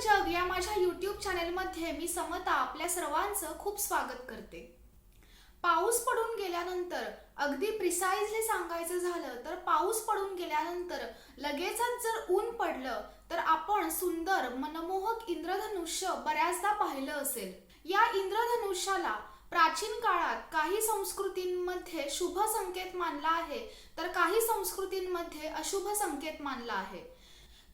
जग या माझ्या यूट्यूब चॅनेलमध्ये मी समता आपल्या सर्वांचं खूप स्वागत करते. पाऊस पडून गेल्यानंतर अगदी प्रिसाईजली सांगायचं झालं तर पाऊस पडून गेल्यानंतर लगेचच जर ऊन पडलं तर आपण सुंदर मनमोहक इंद्रधनुष्य बऱ्याचदा पाहिलं असेल. या इंद्रधनुष्याला प्राचीन काळात काही संस्कृतींमध्ये शुभ संकेत मानला आहे तर काही संस्कृतींमध्ये अशुभ संकेत मानला आहे.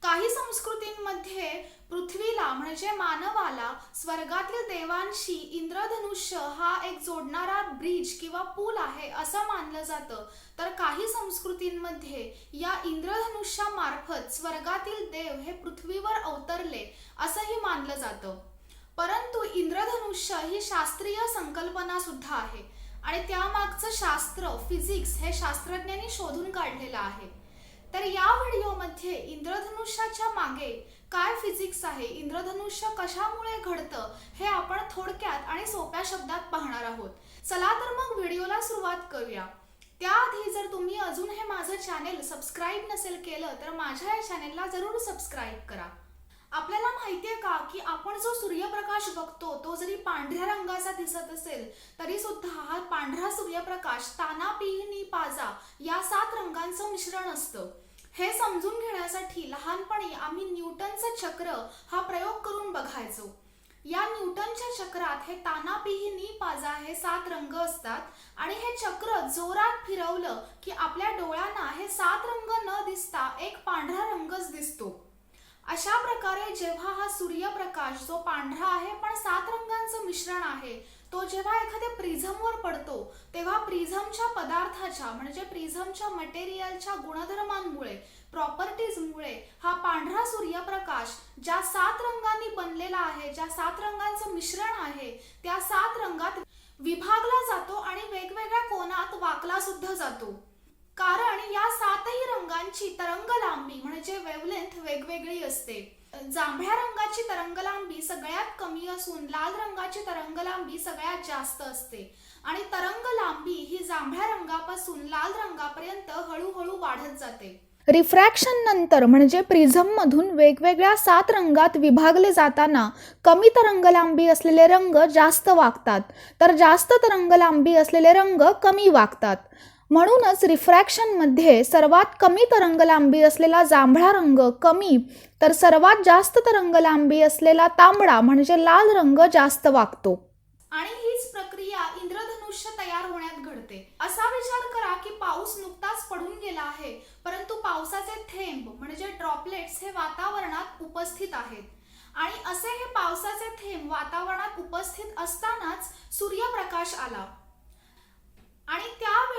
काही संस्कृतींमध्ये पृथ्वीला म्हणजे मानवाला स्वर्गातील देवांशी इंद्रधनुष्य हा एक जोडणारा ब्रिज किंवा पूल आहे असं मानलं जातं. तर काही संस्कृतींमध्ये या इंद्रधनुष्यामार्फत स्वर्गातील देव हे पृथ्वीवर अवतरले असंही मानलं जातं. परंतु इंद्रधनुष्य ही शास्त्रीय संकल्पना सुद्धा आहे. आणि त्यामागचं शास्त्र फिजिक्स हे शास्त्रज्ञांनी शोधून काढलेलं आहे. तर या व्हिडिओमध्ये इंद्रधनुष्याच्या मागे काय फिजिक्स आहे? इंद्रधनुष्य कशामुळे घडतं? हे आपण थोडक्यात आणि सोप्या शब्दात पाहणार आहोत. चला तर मग व्हिडिओला सुरुवात करूया. त्याआधी जर तुम्ही अजून हे माझं चॅनेल सबस्क्राईब नसेल केलं तर माझ्या या चॅनेलला जरूर सबस्क्राईब करा. आपल्याला माहितीये का की आपण जो सूर्यप्रकाश बघतो तो जरी पांढऱ्या रंगाचा दिसत असेल तरी सुद्धा हा पांढरा सूर्यप्रकाश ताना पिहिनी पाजा या सात रंगांचं मिश्रण असतं. हे समजून घेण्यासाठी लहानपणी आम्ही न्यूटनचं चक्र हा प्रयोग करून बघायचो. या न्यूटनच्या चक्रात हे तानापिही नी पाजा हे सात रंग असतात आणि हे चक्र जोरात फिरवलं की आपल्या डोळ्यांना हे सात रंग न दिसता एक पांढरा रंगच दिसतो. अशा प्रकारे जेव्हा हा सूर्यप्रकाश जो पांढरा आहे पण सात रंगांचं मिश्रण आहे तो जेव्हा एखाद्या प्रिझमवर पडतो तेव्हा प्रिझमच्या पदार्थाच्या म्हणजे प्रिझमच्या मटेरियलच्या गुणधर्मांमुळे प्रॉपर्टीजमुळे हा पांढरा सूर्यप्रकाश ज्या सात रंगांनी बनलेला आहे ज्या सात रंगांचं मिश्रण आहे त्या सात रंगात विभागला जातो आणि वेगवेगळ्या कोनात वाकला सुद्धा जातो. कारण या सातही रंगांची तरंग लांबी म्हणजे वेवलेंथ वेगवेगळी असते. जांभळ्या रंगाची तरंग लांबी सगळ्यात कमी असून लाल रंगाची तरंग लांबी सगळ्यात जास्त असते. आणि तरंग लांबी ही जांभळ्या रंगापासून लाल रंगापर्यंत हळूहळू वाढत जाते. रिफ्रॅक्शन नंतर म्हणजे प्रिझममधून वेगवेगळ्या सात रंगात विभागले जाताना कमी तरंगलांबी असलेले रंग जास्त वागतात. तर जास्त तरंगलांबी असलेले रंग कमी वागतात. म्हणूनच रिफ्रॅक्शनमध्ये सर्वात कमी तरंगलांबी असलेला जांभळा रंग कमी तर सर्वात जास्त तरंगलांबी असलेला तांबडा म्हणजे लाल रंग जास्त वागतो. आणि हीच प्रक्रिया इंद्रधनुष्य तयार होण्यात घडते. असा विचार करा की पाऊस नुकताच पडून गेला आहे परंतु पावसाचे थेंब म्हणजे ड्रॉपलेट्स हे वातावरणात उपस्थित आहेत. आणि असे हे पावसाचे थेंब वातावरणात उपस्थित असतानाच सूर्यप्रकाश आला.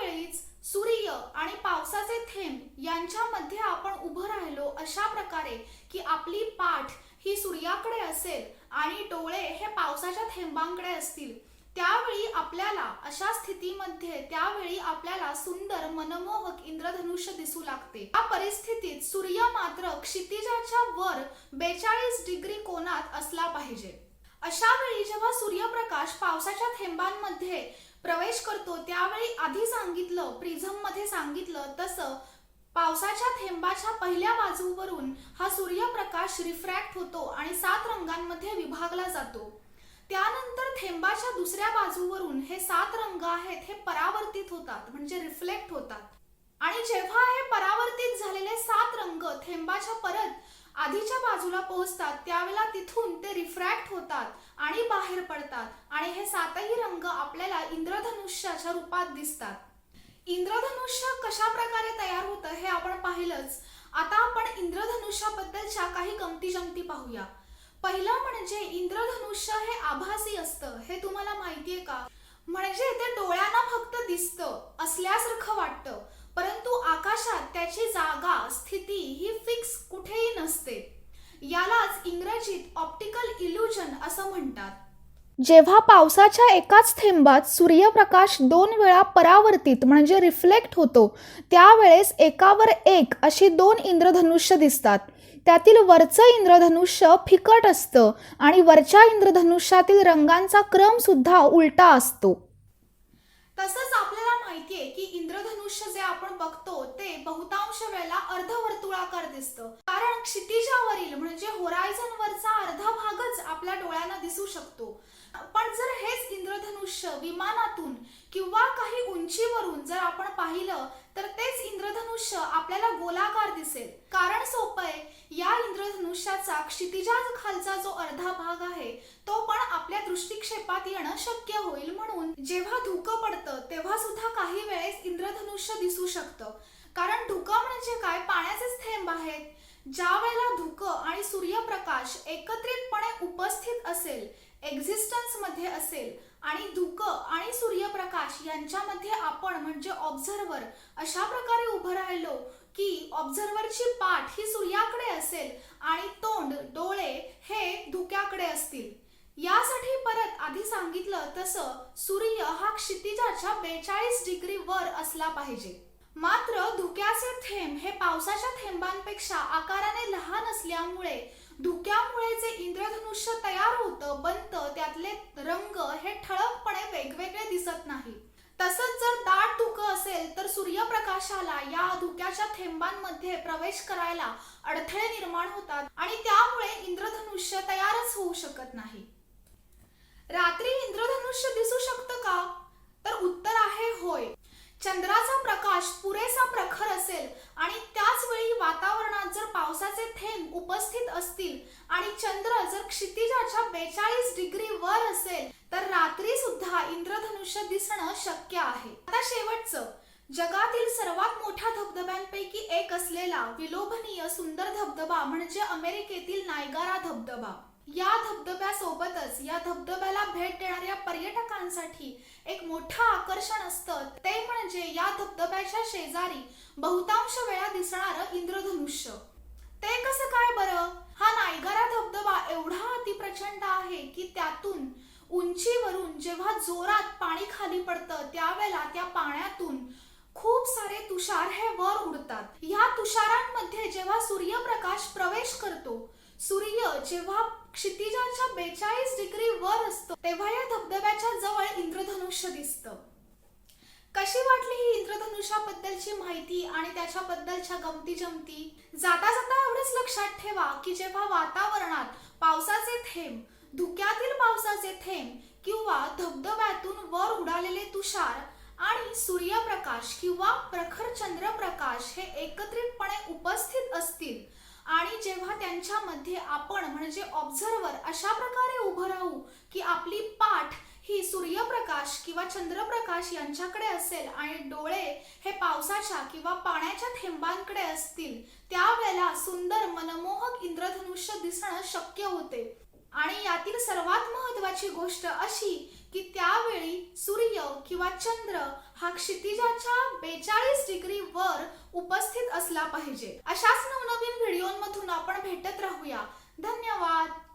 वेळीच सूर्य आणि पावसाचे थेंब यांच्यामध्ये आपण उभं राहिलो अशा प्रकारे की आपली पाठ ही सूर्याकडे असेल आणि डोळे हे पावसाच्या थेंबांकडे असतील. त्यावेळी आपल्याला अशा स्थितीमध्ये त्यावेळी आपल्याला सुंदर मनमोहक इंद्रधनुष्य दिसू लागते. या परिस्थितीत सूर्य मात्र क्षितिजाच्या वर बेचाळीस डिग्री कोनात असला पाहिजे. अशा वेळी जेव्हा सूर्यप्रकाश पावसाच्या थेंबांमध्ये प्रवेश करतो. त्यावेळी आधी सांगितलं प्रिझममध्ये सांगितलं तसं पावसाच्या थेंबाच्या पहिल्या बाजूवरून हा सूर्यप्रकाश रिफ्रॅक्ट होतो आणि सात रंगांमध्ये विभागला जातो. त्यानंतर थेंबाच्या दुसऱ्या बाजूवरून हे सात रंग आहेत हे परावर्तित होतात म्हणजे रिफ्लेक्ट होतात. आणि जेव्हा हे परावर्तित झालेले सात रंग थेंबाच्या परत आधीच्या बाजूला पोहोचतात त्यावेळेला तिथून ते रिफ्रॅक्ट होतात आणि बाहेर पडतात. आणि हे सातही रंग आपल्याला इंद्रधनुष्याच्या रूपात दिसतात. इंद्रधनुष्य कशा प्रकारे तयार होतं हे आपण पाहिलंच. आता आपण इंद्रधनुष्याबद्दलच्या काही गमती जमती पाहूया. पहिलं म्हणजे इंद्रधनुष्य हे आभासी असतं हे तुम्हाला माहितीये का? म्हणजे ते डोळ्यांना फक्त दिसतं असल्यासारखं वाटतं. परंतु आकाशात त्याची जागा स्थिती ही फिक्स कुठेही नसते. यालाच इंग्रजीत ऑप्टिकल इल्युजन असं म्हणतात. जेव्हा पावसाच्या एकाच थेंबात सूर्यप्रकाश दोन वेळा परावर्तित म्हणजे रिफ्लेक्ट होतो त्यावेळेस एकावर एक अशी दोन इंद्रधनुष्य दिसतात. त्यातील वरचं इंद्रधनुष्य फिकट असतं आणि वरच्या इंद्रधनुष्यातील रंगांचा क्रम सुद्धा उलटा असतो. तसंच आपल्याला माहितीये की इंद्रधनुष्य आपण बघतो ते बहुतांश वेळेला अर्धवर्तुळाकार दिसतं. कारण क्षितिजावरील म्हणजे होरायझन वरचा अर्धा भागच आपल्या डोळ्यांना दिसू शकतो. पण जर हेच इंद्रधनुष्य विमानातून किंवा काही उंचीवरून जर आपण पाहिलं तर ते इंद्रधनुष्य आपल्याला गोलाकार दिसेल. कारण सोपं आहे या इंद्रधनुष्याचा क्षितिजात खालचा जो अर्धा भाग आहे तो पण आपल्या दृष्टिक्षेपात येणं शक्य होईल म्हणून जेव्हा धुकं पडतं तेव्हा सुद्धा काही वेळेस इंद्रधनुष्य दिसू शकतं. कारण धुकं म्हणजे काय? पाण्याचेच थेंब आहेत. ज्या वेळेला धुकं आणि सूर्यप्रकाश एकत्रितपणे उपस्थित असेल एक्झिस्टन्समध्ये असेल आणि धुकं आणि सूर्यप्रकाश यांच्यामध्ये आपण म्हणजे ऑब्झर्वर अशा प्रकारे उभं राहिलो की ऑब्झर्वरची पाठ ही सूर्याकडे असेल आणि तोंड डोळे हे धुक्याकडे असतील. यासाठी परत आधी सांगितलं तसं सूर्य हा क्षितिजाच्या बेचाळीस डिग्री वर असला पाहिजे. मात्र धुक्याचे थेंब हे पावसाच्या थेंबांपेक्षा आकाराने लहान असल्यामुळे धुक्यामुळे जे इंद्रधनुष्य तयार होतं बनतं त्यातले रंग हे ठळकपणे वेगवेगळे दिसत नाही. तसंच जर दाट धुकं असेल तर सूर्यप्रकाशाला या धुक्याच्या थेंबांमध्ये प्रवेश करायला अडथळे निर्माण होतात आणि त्यामुळे इंद्रधनुष्य तयारच होऊ शकत नाही. रात्री इंद्रधनुष्य दिसू शकतं का? तर उत्तर आहे होय. चंद्राचा प्रकाश पुरेसा प्रखर असेल आणि त्याच वेळी वातावरणात थेंब उपस्थित असतील आणि चंद्र जर क्षितिजाच्या बेचाळीस डिग्री वर असेल तर रात्री सुद्धा इंद्रधनुष्य दिसणं शक्य आहे. आता शेवटचं. जगातील सर्वात मोठ्या धबधब्यांपैकी एक असलेला विलोभनीय सुंदर धबधबा म्हणजे अमेरिकेतील नायगारा धबधबा. या धबधब्यासोबतच या धबधब्याला भेट देणाऱ्या पर्यटकांसाठी एक मोठं आकर्षण असतं. ते म्हणजे या धबधब्याच्या शेजारी बहुतांश वेळा दिसणारं इंद्रधनुष्य. ते कसं काय बरं? हा नायगारा धबधबा एवढा अतिप्रचंड आहे की त्यातून उंचीवरून जेव्हा जोरात पाणी खाली पडतं त्यावेळेला त्या पाण्यातून खूप सारे तुषार हे वर उडतात. या तुषारांमध्ये जेव्हा सूर्यप्रकाश प्रवेश करतो सूर्य जेव्हा क्षितिजाच्या बेचाळीस डिग्री वर असतो तेव्हा या धबधब्याच्या जवळ इंद्रधनुष्य दिसतं. कशी वाटली ही इंद्रधनुष्याबद्दलची माहिती आणि त्याच्याबद्दलच्या गमती जमती जाता जाता एवढंच लक्षात ठेवा की जेव्हा वातावरणात पावसाचे थेंब धुक्यातील पावसाचे थेंब किंवा धबधब्यातून वर उडालेले तुषार आणि सूर्यप्रकाश किंवा प्रखर चंद्रप्रकाश हे एकत्रितपणे उपस्थित असतील आणि जेव्हा त्यांच्यामध्ये आपण म्हणजे ऑब्झर्वर अशा प्रकारे उभं राहू की आपली पाठ ही सूर्यप्रकाश किंवा चंद्रप्रकाश यांच्याकडे असेल आणि डोळे हे पावसाच्या किंवा पाण्याच्या थेंबांकडे असतील त्यावेळेला सुंदर मनमोहक इंद्रधनुष्य दिसणं शक्य होते. आणि यातील सर्वात महत्वाची गोष्ट अशी की त्यावेळी सूर्य किंवा चंद्र हा क्षितिजाच्या बेचाळीस डिग्री वर उपस्थित असला पाहिजे. अशाच नवनवीन व्हिडिओमधून आपण भेटत राहूया. धन्यवाद!